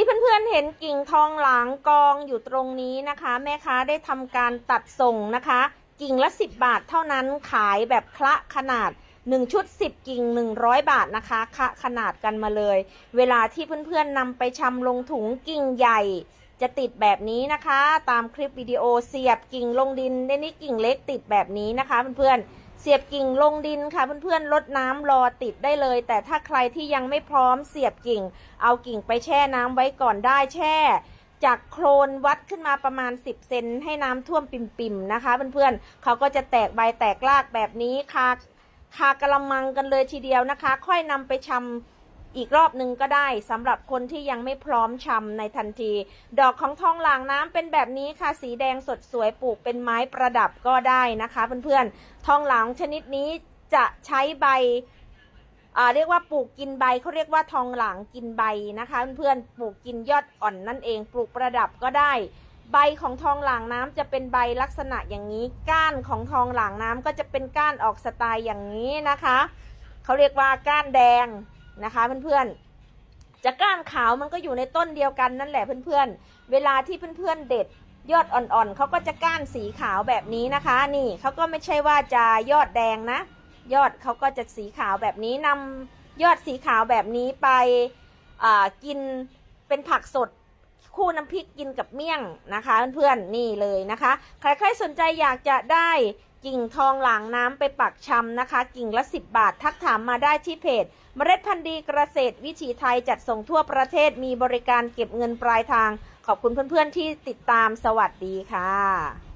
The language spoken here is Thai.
ที่เพื่อนๆเห็นกิ่งทองหลางกองอยู่ตรงนี้นะคะ แม่ค้าได้ทำการตัดส่งนะคะ กิ่งละ 10 บาทเท่านั้นขายแบบคละขนาด1ชุด10 กิ่ง 100 บาทนะคะคะขนาดกันมาเลย เวลาที่เพื่อนๆนำไปชำลงถุงกิ่งใหญ่ จะติดแบบนี้นะคะ ตามคลิปวิดีโอเสียบกิ่งลงดินได้นี่กิ่งเล็กติดแบบนี้นะคะเพื่อนๆ เสียบกิ่งลงดินค่ะเพื่อนๆลดน้ำรอติดได้เลย แต่ถ้าใครที่ยังไม่พร้อมเสียบกิ่ง เอากิ่งไปแช่น้ำไว้ก่อนได้แช่ จากโคลนวัดขึ้นมาประมาณ 10 เซนให้น้ำท่วมปิ่มๆนะคะ เพื่อนๆเขาก็จะแตกใบแตกรากแบบนี้คาคากระมังกันเลยทีเดียวนะคะ ค่อยนำไปชำ อีกรอบหนึ่งก็ได้สำหรับคนที่ยังไม่พร้อมชำในทันที ดอกของทองหลางน้ำเป็นแบบนี้ค่ะ สีแดงสดสวยปลูกเป็นไม้ประดับก็ได้นะคะเพื่อนๆทองหลางชนิดนี้จะใช้ใบเรียกว่าปลูกกินใบเขาเรียกว่าทองหลางกินใบนะคะเพื่อนๆปลูกกินยอดอ่อนนั่นเองปลูกประดับก็ได้ ใบของทองหลางน้ำจะเป็นใบลักษณะอย่างนี้ ก้านของทองหลางน้ำก็จะเป็นก้านออกสไตล์อย่างนี้นะคะเขาเรียกว่าก้านแดง นะคะเพื่อนๆจะก้านขาวมันก็อยู่ในต้นเดียวกันนั่นแหละเพื่อนๆ เวลาที่เพื่อนๆเด็ดยอดอ่อนๆเขาก็จะก้านสีขาวแบบนี้นะคะ นี่เขาก็ไม่ใช่ว่าจะยอดแดงนะ ยอดเขาก็จะสีขาวแบบนี้นำยอดสีขาวแบบนี้ไปกินเป็นผักสดคู่น้ำพริกกินกับเมี่ยงนะคะ เพื่อนๆนี่เลยนะคะ ใครๆสนใจอยากจะได้ กิ่งทองหลางน้ำไปปักชำนะคะ กิ่งละ 10 บาท ทักถามมาได้ที่เพจ เมล็ดพันธุ์ดีเกษตร วิถีไทยจัดส่งทั่วประเทศมีบริการเก็บเงินปลายทาง ขอบคุณเพื่อนๆที่ติดตามสวัสดีค่ะ